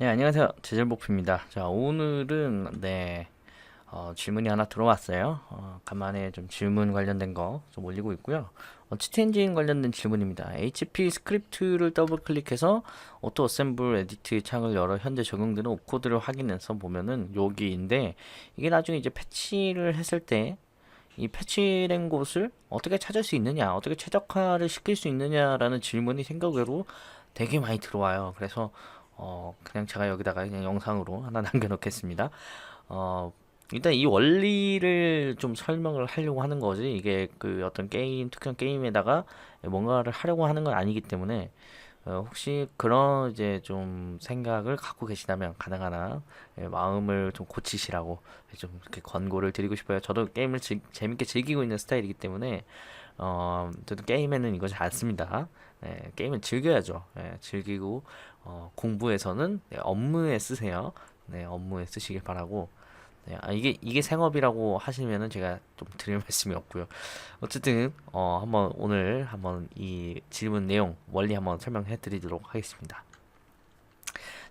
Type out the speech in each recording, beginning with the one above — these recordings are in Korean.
네, 안녕하세요. 제절복입니다. 자, 오늘은 네 어, 질문이 하나 들어왔어요. 어, 간만에 좀 질문 관련된 거 좀 올리고 있고요. 어, 치트 엔진 관련된 질문입니다. HP 스크립트를 더블 클릭해서 오토 어셈블 에디트 창을 열어 현재 적용되는 옵코드를 확인해서 보면은 여기인데 이게 나중에 이제 패치를 했을 때 이 패치된 곳을 어떻게 찾을 수 있느냐, 어떻게 최적화를 시킬 수 있느냐라는 질문이 생각외로 되게 많이 들어와요. 그래서 어, 그냥 제가 여기다가 그냥 영상으로 하나 남겨놓겠습니다. 어, 일단 이 원리를 좀 설명을 하려고 하는 거지, 이게 그 어떤 게임, 특정 게임에다가 뭔가를 하려고 하는 건 아니기 때문에, 어, 혹시 그런 이제 좀 생각을 갖고 계시다면 가능하나 예, 마음을 좀 고치시라고 좀 이렇게 권고를 드리고 싶어요. 저도 게임을 즐- 재밌게 즐기고 있는 스타일이기 때문에 어, 저도 게임에는 안 씁니다. 예, 게임은 즐겨야죠. 예, 즐기고 어, 공부에서는 네, 업무에 쓰세요. 네, 업무에 쓰시길 바라고. 네, 아, 이게 이게 생업이라고 하시면은 제가 좀 드릴 말씀이 없고요. 어쨌든 어, 한번 오늘 한번 이 질문 내용 원리 한번 설명해 드리도록 하겠습니다.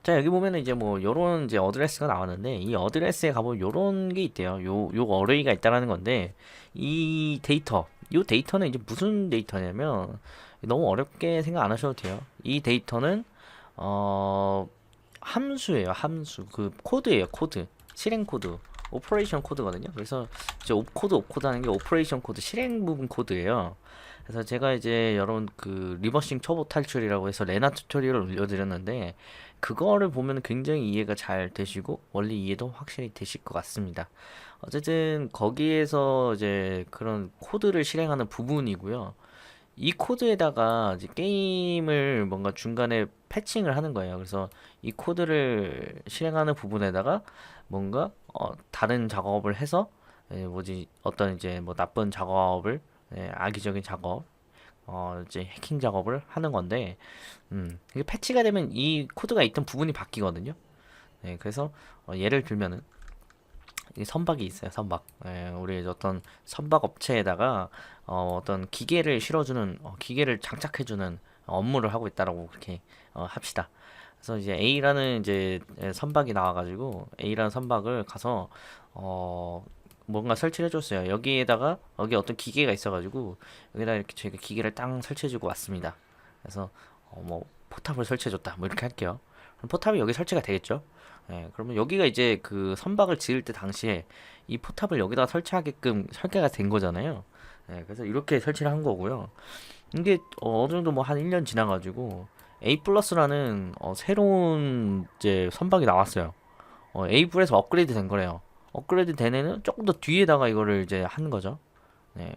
자, 여기 보면은 이제 뭐 요런 이제 어드레스가 나왔는데 이 어드레스에 가보면 요런 게 있대요. 요, 요 어레이가 있다라는 건데 이 데이터, 요 데이터는 이제 무슨 데이터냐면 너무 어렵게 생각 안 하셔도 돼요. 이 데이터는 어 함수예요. 함수. 그 코드예요. 코드. 실행 코드. 오퍼레이션 코드거든요. 그래서 이제 옵코드 옵코드 하는 게 오퍼레이션 코드 실행 부분 코드예요. 그래서 제가 이제 여러분 그 리버싱 초보 탈출이라고 해서 레나 튜토리얼을 올려드렸는데 그거를 보면 굉장히 이해가 잘 되시고 원리 이해도 확실히 되실 것 같습니다. 어쨌든 거기에서 이제 그런 코드를 실행하는 부분이고요. 이 코드에다가 이제 게임을 뭔가 중간에 패칭을 하는 거예요. 그래서 이 코드를 실행하는 부분에다가 뭔가 어, 다른 작업을 해서 예, 뭐지 어떤 이제 뭐 나쁜 작업을 예, 악의적인 작업 어 이제 해킹 작업을 하는 건데 음 이게 패치가 되면 이 코드가 있던 부분이 바뀌거든요. 예, 그래서 어, 예를 들면은 이 선박이 있어요. 선박. 예, 우리 어떤 선박 업체에다가 어, 어떤 기계를 실어주는 어, 기계를 장착해주는 업무를 하고 있다라고 그렇게 어, 합시다. 그래서 이제 A라는 이제 예, 선박이 나와가지고 A라는 선박을 가서 어 뭔가 설치를 해줬어요. 여기에다가 여기 어떤 기계가 있어가지고 여기다 이렇게 저희가 기계를 땅 설치해주고 왔습니다. 그래서 어, 뭐 포탑을 설치해줬다. 뭐 이렇게 할게요. 포탑이 여기 설치가 되겠죠? 예, 그러면 여기가 이제 그 선박을 지을 때 당시에 이 포탑을 여기다가 설치하게끔 설계가 된 거잖아요. 예, 그래서 이렇게 설치를 한 거고요. 이게 어, 어느 정도 뭐 한 1년 지나가지고 A 플러스라는 어, 새로운 이제 선박이 나왔어요. 어, A 플에서 업그레이드 된 거래요. 업그레이드 된 애는 조금 더 뒤에다가 이거를 이제 하는 거죠. 네.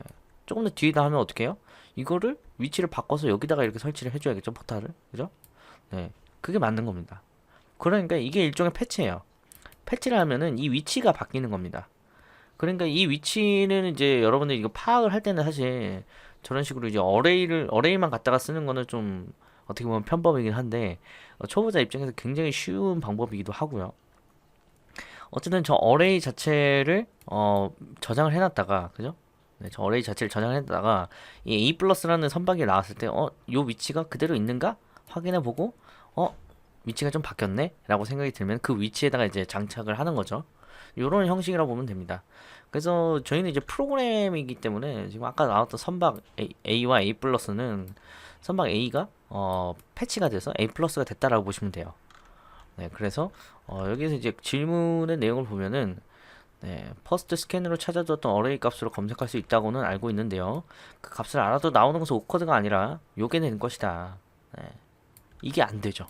조금 더 뒤에다 하면 어떻게 해요? 이거를 위치를 바꿔서 여기다가 이렇게 설치를 해줘야겠죠, 포탈을. 그죠? 네. 그게 맞는 겁니다. 그러니까 이게 일종의 패치예요. 패치를 하면은 이 위치가 바뀌는 겁니다. 그러니까 이 위치는 이제 여러분들이 이거 파악을 할 때는 사실 저런 식으로 이제 어레이를 어레이만 갖다가 쓰는 거는 좀 어떻게 보면 편법이긴 한데 어, 초보자 입장에서 굉장히 쉬운 방법이기도 하고요. 어쨌든 저 어레이 자체를 어 저장을 해놨다가 그죠? 네, 저 어레이 자체를 저장을 해놨다가 이 A 플러스라는 선박이 나왔을 때 어, 요 위치가 그대로 있는가 확인해 보고 어, 위치가 좀 바뀌었네? 라고 생각이 들면 그 위치에다가 이제 장착을 하는 거죠. 요런 형식이라고 보면 됩니다. 그래서 저희는 이제 프로그램이기 때문에 지금 아까 나왔던 선박 A, 와 A 플러스는 선박 A가 어, 패치가 돼서 A 플러스가 됐다라고 보시면 돼요. 네, 그래서 어, 여기서 이제 질문의 내용을 보면은 네, 퍼스트 스캔으로 찾아줬던 어레이 값으로 검색할 수 있다고는 알고 있는데요. 그 값을 알아도 나오는 것은 오커드가 아니라 요게 된 것이다. 네, 이게 안 되죠.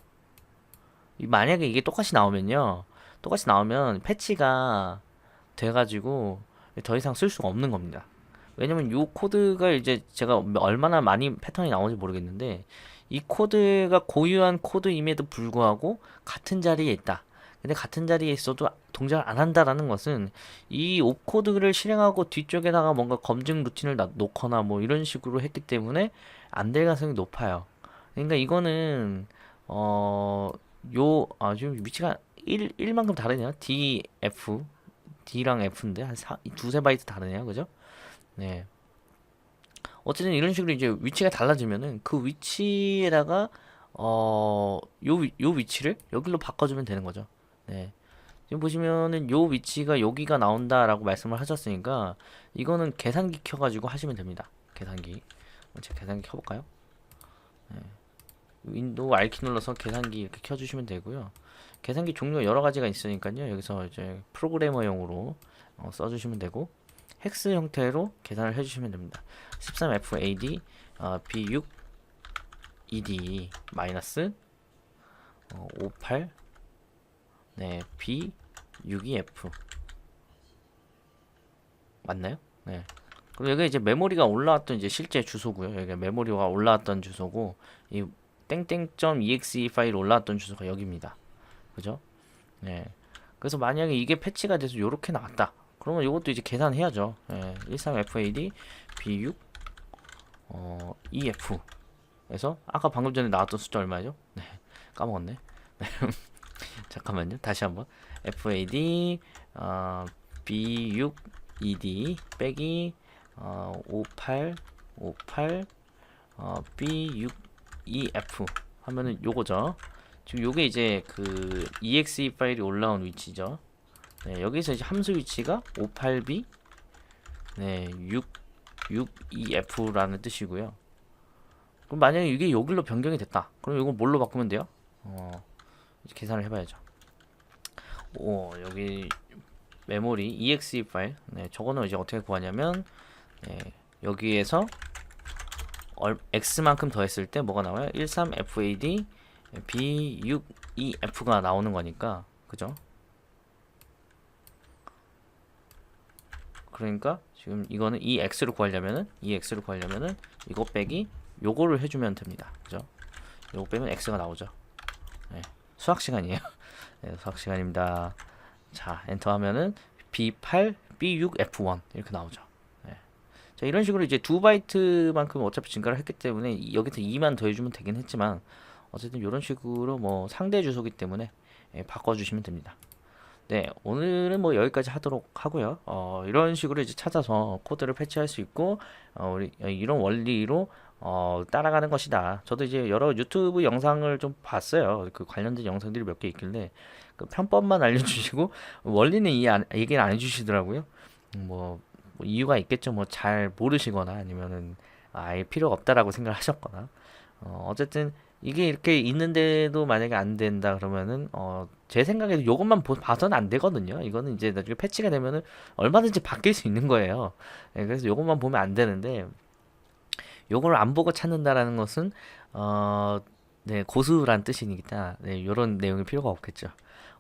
이- 만약에 이게 똑같이 나오면요. 똑같이 나오면 패치가 돼가지고 더 이상 쓸 수가 없는 겁니다. 왜냐면 요 코드가 이제 제가 얼마나 많이 패턴이 나오는지 모르겠는데 이 코드가 고유한 코드임에도 불구하고 같은 자리에 있다. 근데 같은 자리에 있어도 동작을 안 한다라는 것은 이 옵코드를 실행하고 뒤쪽에다가 뭔가 검증 루틴을 놔- 놓거나 뭐 이런 식으로 했기 때문에 안 될 가능성이 높아요. 그러니까 이거는 어, 요, 아, 지금 위치가 1, 1만큼 다르네요. D, F, D랑 F인데 한 사, 두세 바이트 다르네요. 그죠? 네. 어쨌든 이런 식으로 이제 위치가 달라지면은 그 위치에다가 어, 요, 위- 요 위치를 여기로 바꿔주면 되는 거죠. 네. 지금 보시면은 요 위치가 여기가 나온다라고 말씀을 하셨으니까 이거는 계산기 켜가지고 하시면 됩니다. 계산기. 제가 계산기 켜볼까요? 네. 윈도우 R키 눌러서 계산기 이렇게 켜주시면 되고요. 계산기 종류가 여러 가지가 있으니까요. 여기서 이제 프로그래머용으로 어, 써주시면 되고 헥스 형태로 계산을 해주시면 됩니다. 13FAD 어, B6 ED 마이너스 어, 58 네 B62F 맞나요? 네. 그리고 여기 이제 메모리가 올라왔던 이제 실제 주소고요. 여기 메모리가 올라왔던 주소고 이 땡땡.exe 파일 올라왔던 주소가 여기입니다. 그죠? 네. 그래서 만약에 이게 패치가 돼서 이렇게 나왔다. 그러면 이것도 이제 계산해야죠. 예, 13FAD B6 어, EF 그래서 아까 방금 전에 나왔던 숫자 얼마죠? 네, 까먹었네. 네. 잠깐만요. 다시 한번 FAD 어, B6 ED 빼기 어, 58 58 어, B6 EF 하면은 요거죠. 지금 요게 이제 그 exe 파일이 올라온 위치죠. 네, 여기서 이제 함수 위치가 58b 네, 6 62f라는 뜻이고요. 그럼 만약에 이게 여기로 변경이 됐다. 그럼 이거 뭘로 바꾸면 돼요? 어, 계산을 해봐야죠. 오, 여기 메모리 exe 파일. 네, 저거는 이제 어떻게 구하냐면 네, 여기에서 얼, x만큼 더했을 때 뭐가 나와요? 13FAD B62F가 나오는 거니까 그죠? 그러니까 지금 이거는 이 x를 구하려면은 이 x를 구하려면은 이거 빼기 요거를 해주면 됩니다. 그죠? 요거 빼면 x가 나오죠. 네, 수학 시간이에요. 네, 수학 시간입니다. 자, 엔터 하면은 B8, B6, F1 이렇게 나오죠. 네. 자, 이런 식으로 이제 두 바이트만큼 어차피 증가를 했기 때문에 이- 여기서 2만 더해주면 되긴 했지만 어쨌든 이런 식으로 뭐 상대 주소기 때문에 예, 바꿔주시면 됩니다. 네, 오늘은 뭐 여기까지 하도록 하고요. 어, 이런 식으로 이제 찾아서 코드를 패치할 수 있고, 어, 우리 어, 이런 원리로 어, 따라가는 것이다. 저도 이제 여러 유튜브 영상을 좀 봤어요. 그 관련된 영상들이 몇 개 있길래 그 편법만 알려주시고 원리는 안, 얘기를 안 해주시더라고요. 음, 뭐, 뭐 이유가 있겠죠. 뭐 잘 모르시거나 아니면은 아예 필요가 없다라고 생각을 하셨거나. 어, 어쨌든 이게 이렇게 있는데도 만약에 안 된다 그러면은 어, 제 생각에도 요것만 보, 봐서는 안 되거든요. 이거는 이제 나중에 패치가 되면은 얼마든지 바뀔 수 있는 거예요. 예, 그래서 요것만 보면 안 되는데 요걸 안 보고 찾는다라는 것은 어, 네, 고수란 뜻이니까 네, 요런 내용이 필요가 없겠죠.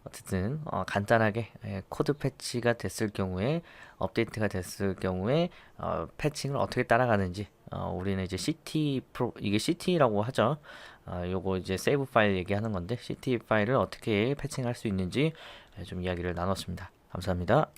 어쨌든 어, 간단하게 예, 코드 패치가 됐을 경우에 업데이트가 됐을 경우에 어, 패칭을 어떻게 따라가는지 어, 우리는 이제 CT 프로 이게 CT라고 하죠. 아, 요거 이제 세이브 파일 얘기하는 건데 CT 파일을 어떻게 패칭할 수 있는지 예, 좀 이야기를 나눴습니다. 감사합니다.